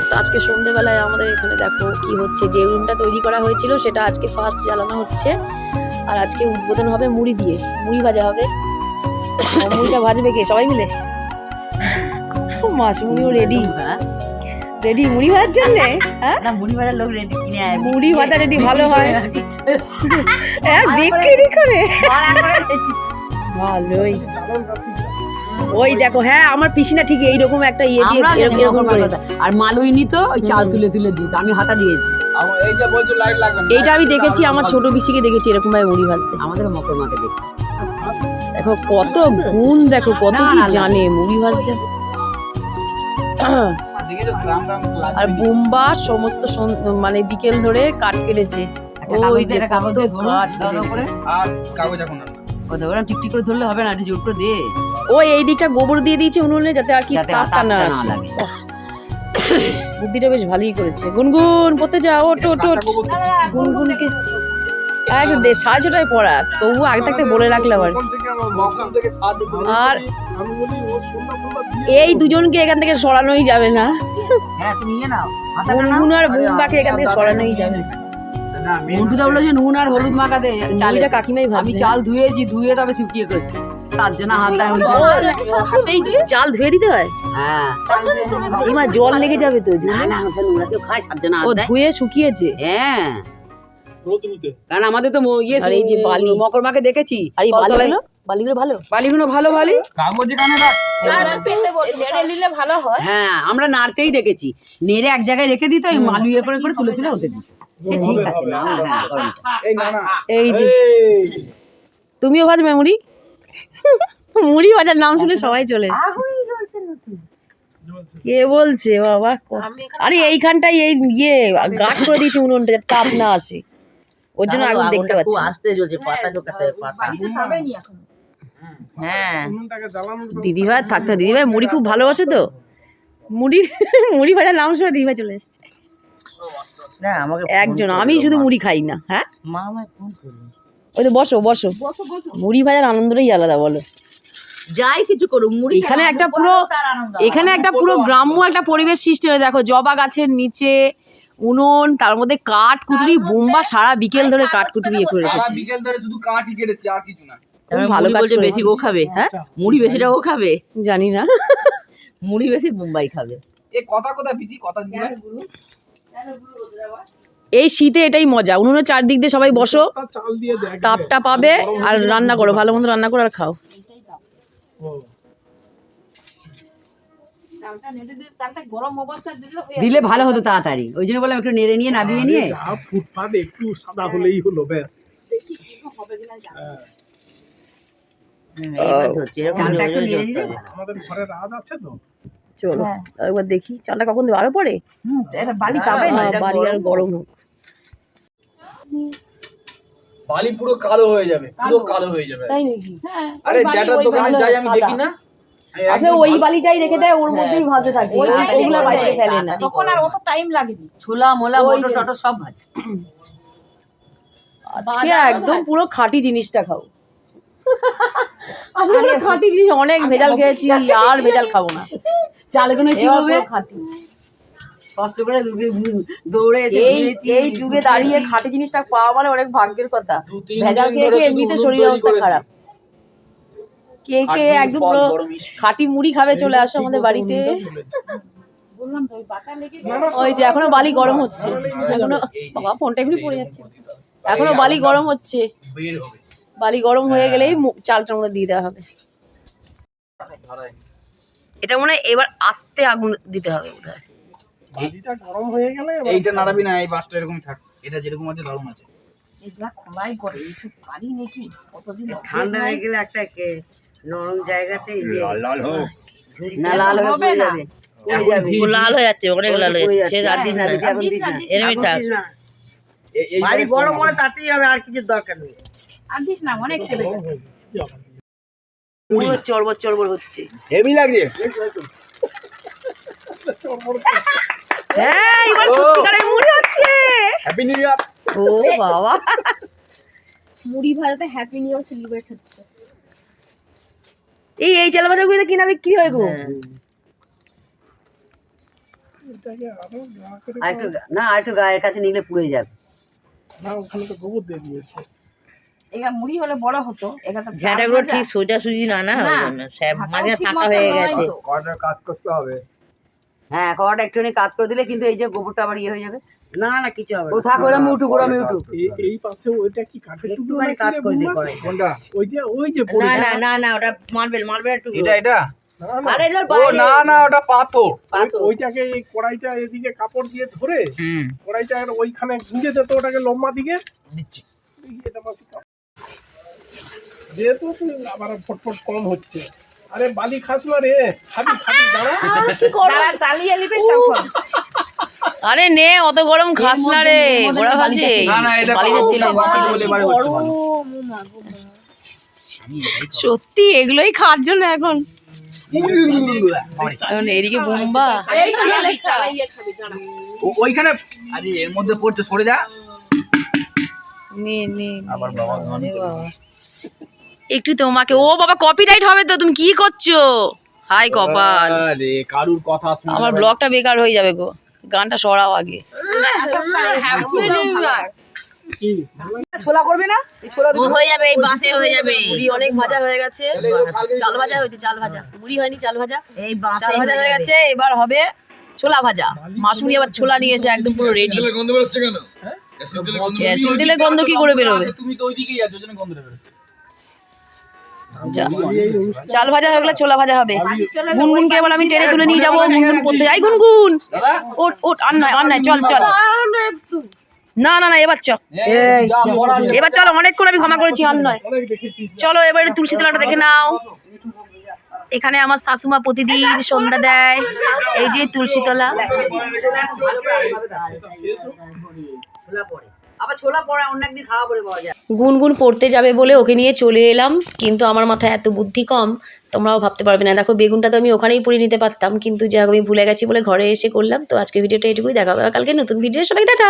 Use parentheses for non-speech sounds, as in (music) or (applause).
Viewers আজকে সন্ধেবেলায় আমাদের এখানে দেখো কি হচ্ছে। যে রুমটা তৈরি করা হয়েছিল সেটা আজকে ফার্স্ট জ্বালানো হচ্ছে। আর আজকে উদ্বোধন হবে মুড়ি দিয়ে। মুড়ি ভাজা হবে। মুড়িটা ভাজবে কে? সবাই মিলে? মাছ মুড়িও রেডি রেডি মুড়ি ভাজার জন্যে? হ্যাঁ? না মুড়ি ভাজার লোক রেডি কিনে আয় মুড়ি ভাজা রেডি ভালো হয়। হ্যাঁ বিক্রি করে ভালোই। ওই দেখো হ্যাঁ আমার পিসিনা ঠিক এইরকম একটা ইয়ে দিয়ে এরকম এরকম করে আর মালুই নিত ওই চাল তুলে তুলে দিত আমি হাতা দিয়েছি। এইটা আমি দেখেছি আমার ছোট পিসিকে দেখেছি এরকম ভাবে মুড়ি ভাজতে। আমাদের মকর মাকে দেখি। দেখো কত গুণ দেখো কত কি। জানে মুড়ি ভাজতে। আর বুম্বা সমস্ত মানে বিকেল ধরে কাঠ কেটেছে। ওই যে কাগজ কাগজ এখন আর না। ও টিকটিক করে ধরলে হবে না একটু জোর করে দে। ওই এই দিকটা গোবর দিয়ে দিয়েছে উনুনে যাতে আর কি যাতে না আসে। বুদ্ধিটা বেশ ভালোই করেছে। গুনগুন পড়তে যা ওট ওট ওট গুনগুনকে এক সাড়ে ছটায় পড়া। তবু আগে থাকতে বলে রাখলাম আর আর এই দুজনকে এখান থেকে সরানোই যাবে না। হ্যাঁ গুনগুন আর বুম্বাকে এখান থেকে সরানোই যাবে। না মন্টুদা বলল যে নুন আর হলুদ মাখাতে চালে চালটা কাকিমাই আমি চাল ধুয়েছি ধুয়ে তবে শুকিয়ে করেছি সাতজনা হাত দেয় ওই চাল ধুয়ে দিতে হয়? হ্যাঁ। জল লেগে যাবে তো না না কেউ খায় সাতজনা হাত দেয়। ধুয়ে শুকিয়েছে? হ্যাঁ। কারণ আমাদের তো ইয়ে এই যে বালি। দেখেছি? আর এই বালিগুলো? বালিগুলো ভালো? বালিগুলো ভালো বালি? কাগজ রাখ। ভালো হয়। হ্যাঁ আমরা নাড়তেই রেখেছি নেড়ে এক জায়গায় রেখে দিত ওই মালু ইয়ে করে করে তুলে তুলে ওতে দিত ঠিক আছে না হ্যাঁ এই না না এই যে তুমিও ভাজবে মুড়ি? (laughs) মুড়ি ভাজার নাম শুনে সবাই চলে এসছে। কে বলছে বাবা আরে এইখানটাই এই ইয়ে গাছ করে দিয়েছে উনুনটা যাতে তাপ না আসে। ওর জন্য আগুন দেখতে পাচ্ছি। আস্তে জ্বলছে পাতা ঢোকাতে পাতা। হ্যাঁ। দিদিভাই থাকতে দিদিভাই মুড়ি খুব ভালোবাসে তো? মুড়ি (laughs) মুড়ি ভাজার নাম শুনে দিদিভাই চলে এসছে। না আমাকে একজন আমি শুধু মুড়ি খাই না হ্যাঁ? মা আমায় ফোন করল। ওই তো বসো বসো। মুড়ি ভাজার আনন্দটাই আলাদা বলো। যাই কিছু করুক মুড়ি এখানে একটা পুরো এখানে একটা পুরো গ্রাম্য একটা পরিবেশ সৃষ্টি হয়ে দেখো জবা গাছের নিচে উনুন তার মধ্যে কাঠ কুটুরি বোম্বা সারা বিকেল ধরে কাঠ কুটুরি ইয়ে করে সারা রেখেছে। বিকেল ধরে শুধু কাঠই কেটেছি আর কিছু না। ভালো কাজ বেশি ও খাবে। হ্যাঁ? মুড়ি বেশিটা ও খাবে? জানি না। মুড়ি বেশি মুম্বাই খাবে। এই কথা কথা পিছি কথা দিয়ে এই শীতে এটাই মজা। উনুনের চারদিক দিয়ে সবাই বসো তাপটা পাবে আর রান্না করো ভালো মন্দ রান্না করো আর খাও। দিলে ভালো হতো তাড়াতাড়ি। ওই জন্য বললাম একটু নেড়ে নিয়ে নাবিয়ে নিয়ে। ফুটপাত একটু সাদা হলেই হলো ব্যাস। নিলে? আমাদের ঘরে রাত আছে তো? চলো একবার দেখি চালটা কখন দেবো? আরও পরে? বাড়ি বাড়ি আর গরম হোক। বালি পুরো কালো হয়ে যাবে পুরো কালো। হয়ে যাবে। তাই নাকি? আরে যেটার দোকানে যাই আমি দেখি না। আসলে একদম ওই বালিটাই রেখে দেয় ওর মধ্যেই ভাজতে থাকে ওগুলো বাড়িতে ফেলে না। তখন আর অত টাইম লাগেনি ছোলা মোলা মটর টটর সব ভাজে। আজকে একদম পুরো খাঁটি জিনিসটা খাও। আসলে খাঁটি জিনিস অনেক ভেজাল খেয়েছি আর ভেজাল খাব না। হবে? খাঁটি। কষ্ট করে দৌড়ে- এসে এই এই যুগে দাঁড়িয়ে খাঁটি জিনিসটা পাওয়া মানে অনেক ভাগ্যের কথা। ভেজাল খেয়ে খেয়ে এমনিতে শরীর অবস্থা খারাপ। কে কে একদম পুরো খাঁটি মুড়ি খাবে চলে আসো আমাদের বাড়িতে। ওই যে এখনও বালি গরম হচ্ছে। এখনও বাবা ফোনটা এমনি পড়ে যাচ্ছে। এখনও বালি গরম হচ্ছে। বালি গরম হয়ে গেলেই মু- চালটার মধ্যে দিয়ে দেওয়া হবে। এটা মনে হয় এবার আস্তে আগুন দিতে হবে ভাজিটা গরম হয়ে গেলে এইটা নাড়াবি না এই বাসটা এরকম থাক। এটা যেরকম আছে দারুণ আছে। ঠান্ডা হয়ে? গেলে একটা নরম জায়গাতে লাল লাল হোক। না লাল হয়ে লাল হয়ে যাচ্ছে অনেক লাল হয়ে যাচ্ছে। আর দিস না, দিস এরমই থাক। বাড়ি হবে। তাতেই হবে আর কিছু দরকার নেই। পুরো চড়বড় চড়বড় হচ্ছে। হেভি লাগছে। হ্যাঁ এবার সত্যিকারের মুড়ি হচ্ছে। হ্যাপি নিউ ইয়ার ও বাবা। মুড়ি ভাজাতে হ্যাপি নিউ ইয়ার সেলিব্রেট হচ্ছে। এই এই চাল বাজারগুলো কিনা বিক্রি হয় গো। একটু না আর একটু গায়ের কাছে নিলে পুড়ে যাবে। না ওখানে তো গোবর দিয়ে দিয়েছে। এটা মুড়ি হলে বড় হতো এটা তো ঝাঁটাগুলো ঠিক সোজাসুজি না না? সব মাঝে ফাঁকা হয়ে গেছে। কয়টার কাজ করতে হবে। হ্যাঁ কড়াটা একটুখানি কাজ করে দিলে কিন্তু এই যে গোবরটা আবার ইয়ে হয়ে যাবে। না না কিছু হবে না। থাক ওরা মিউটু ওরা এই- পাশে ওইটা কি কাঠের টুকরো একটুখানি কাজ করে দিয়ে করে কোনটা? ওই যে ওই যে না না না না ওটা মার্বেল মার্বেল একটু এটা এটা? আরে ও না না ওটা পাথর। ওই- ওইটাকে এই কড়াইটা এদিকে কাপড় দিয়ে ধরে হুম। কড়াইটা ওইখানে গুঁজে দিত ওটাকে লম্বা দিকে। দিচ্ছি। মাটি যেহেতু তুই আবার ফটফট কম হচ্ছে। আরে বালি খাস না রে খাবি খাবি দাঁড়া। দাঁড়া, চালিয়ে নিবি তখন আরে নে অত গরম খাস না রে গোড়া ভাজে না না এটা বালিটা ছিল ছিল বলে হচ্ছে ভালো। সত্যি এগুলোই খাওয়ার জন্য এখন। এদিকে বোম্বা ওইখানে আরে এর মধ্যে পড়ছে সরে যা। নে নে আবার বাবা। একটু তোমাকে ও বাবা কপিরাইট হবে তো তুমি কি করছ? হাই কপাল। আরে কারুর কথা শুনে আমার ব্লগটা বেকার হয়ে যাবে গো। গানটা সরাও আগে। ছোলা করবে না? ছোলা হয়ে যাবে এই বাসে হয়ে যাবে। মুড়ি অনেক ভাজা হয়ে গেছে। চাল ভাজা হয়েছে চাল ভাজা। মুড়ি হয়নি চাল ভাজা। এই বাসে চাল ভাজা হয়ে গেছে এবার হবে ছোলা ভাজা। মাসুরি আবার ছোলা নিয়ে এসে একদম পুরো রেডি গন্ধ বেরোচ্ছে কেন? তেলে গন্ধ কি করে বেরোবে? তুমি তো ওইদিকেই যাচ্ছ গন্ধ বেরোবে। চাল ভাজা হয়ে গেলে ছোলা ভাজা হবে। গুনগুনকে এবার আমি টেনে তুলে নিয়ে যাব গুনগুন পড়তে যাই। গুনগুন! ওট ওট আর নয় আর নয় চল চল। না না না এবার চল। এবার চলো অনেকক্ষণ আমি ক্ষমা করেছি আর নয়। চলো এবারে তুলসী তলাটা দেখে নাও। এখানে আমার শাশুমা প্রতিদিন সন্ধ্যা দেয়। এই যে তুলসী তলা। ছোলা পড়ে, অন্য একদিন খাওয়া পরে পাওয়া যায়। গুনগুন পড়তে যাবে বলে ওকে নিয়ে চলে এলাম, কিন্তু আমার মাথায় এত বুদ্ধি কম, তোমরাও ভাবতে পারবে না। দেখো, বেগুনটা তো আমি ওখানেই পড়ে নিতে পারতাম, কিন্তু যা আমি ভুলে গেছি বলে ঘরে এসে করলাম। তো আজকে ভিডিওটা এটুকুই, দেখা হবে কালকে নতুন ভিডিও সবাই টাটা!